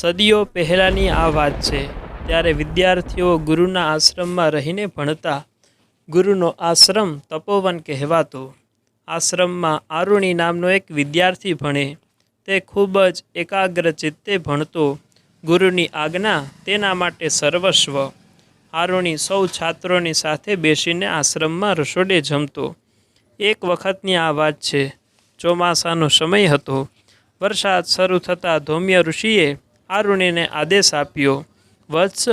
સદીઓ પહેલાંની આ વાત છે. ત્યારે વિદ્યાર્થીઓ ગુરુના આશ્રમમાં રહીને ભણતા ગુરુનો આશ્રમ તપોવન કહેવાતો. આશ્રમમાં આરુણી નામનો એક વિદ્યાર્થી ભણે. તે ખૂબ જ એકાગ્ર ચિત્તે ભણતો. ગુરુની આજ્ઞા તેના માટે સર્વસ્વ. આરુણી સૌ છાત્રોની સાથે બેસીને આશ્રમમાં રસોડે જમતો. એક વખતની આ વાત છે. ચોમાસાનો સમય હતો. વરસાદ શરૂ થતાં ધૌમ્ય ઋષિએ આરુણીને આદેશ આપ્યો, વત્સ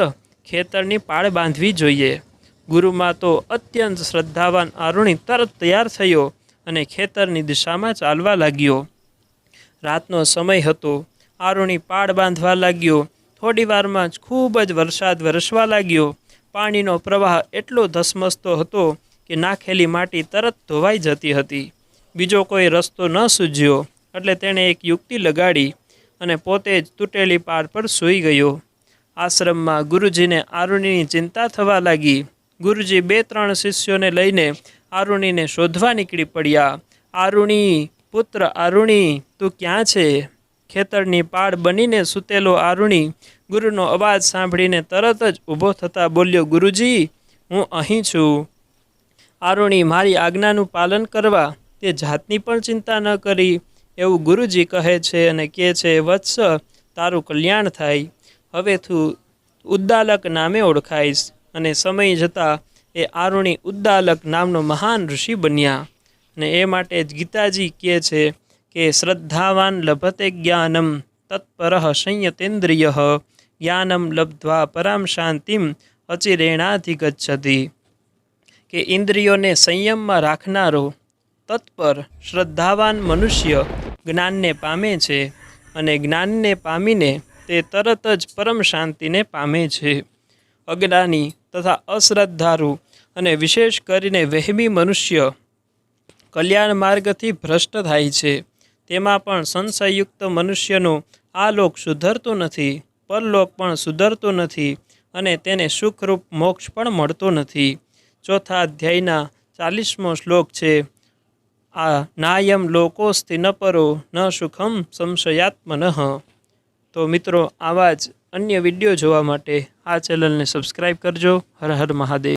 ખેતરની પાળ બાંધવી જોઈએ. ગુરુમાં તો અત્યંત શ્રદ્ધાવાન આરુણી તરત તૈયાર થયો અને ખેતરની દિશામાં ચાલવા લાગ્યો. રાતનો સમય હતો. આરુણી પાળ બાંધવા લાગ્યો. થોડી વારમાં જ ખૂબ જ વરસાદ વરસવા લાગ્યો. પાણીનો પ્રવાહ એટલો ધસમસતો હતો કે નાખેલી માટી તરત ધોવાઈ જતી હતી. બીજો કોઈ રસ્તો ન સૂજ્યો. એટલે તેણે એક યુક્તિ લગાડી. અને પોતે જ તૂટેલી પાળ પર સૂઈ ગયો. આશ્રમમાં ગુરુજીને આરુણીની ચિંતા થવા લાગી. ગુરુજી બે ત્રણ શિષ્યોને લઈને આરુણીને શોધવા નીકળી પડ્યા. આરુણી, પુત્ર આરુણી, તું ક્યાં છે? ખેતરની પાડ બનીને સૂતેલો આરુણી. ગુરુનો અવાજ સાંભળીને તરત જ ઊભો થતાં બોલ્યો, ગુરુજી, હું અહીં છું. આરુણી મારી આજ્ઞાનું પાલન કરવા તે જાતની પણ ચિંતા ન કરી. એવું ગુરુજી કહે છે અને કહે છે, વત્સ તારું કલ્યાણ થાય. હવે તું ઉદ્દાલક નામે ઓળખાઈશ. અને સમય જતાં એ આરુણી ઉદ્દાલક નામનો મહાન ઋષિ બન્યા. અને એ માટે જ ગીતાજી કહે છે કે, શ્રદ્ધાવાન લભતે જ્ઞાનમ, તત્પર સંયતેન્દ્રિય. જ્ઞાનમ લબ્ધ્વા પરામ શાંતિમ, અચિરેણાધિગચ્છતિ. કે ઇન્દ્રિયોને સંયમમાં રાખનારો તત્પર, શ્રદ્ધાવાન મનુષ્ય જ્ઞાનને પામે છે અને જ્ઞાનને પામીને તે તરત જ પરમ શાંતિને પામે છે. અજ્ઞાની તથા અશ્રદ્ધાળુ અને વિશેષ કરીને વહેમી મનુષ્ય કલ્યાણ માર્ગથી ભ્રષ્ટ થાય છે. તેમાં પણ સંશયુક્ત મનુષ્યનો આ લોક સુધરતો નથી, પરલોક પણ સુધરતો નથી અને તેને સુખરૂપ મોક્ષ પણ મળતો નથી. ચોથા અધ્યાયના ચાલીસમો શ્લોક છે આ નાયમ લોકોસ્થી ન પરો ન સુખમ સંશયાત્મન. તો મિત્રો, આવા જ અન્ય વીડિયો જોવા માટે આ ચેનલને સબસ્ક્રાઈબ કરજો. હર હર મહાદેવ.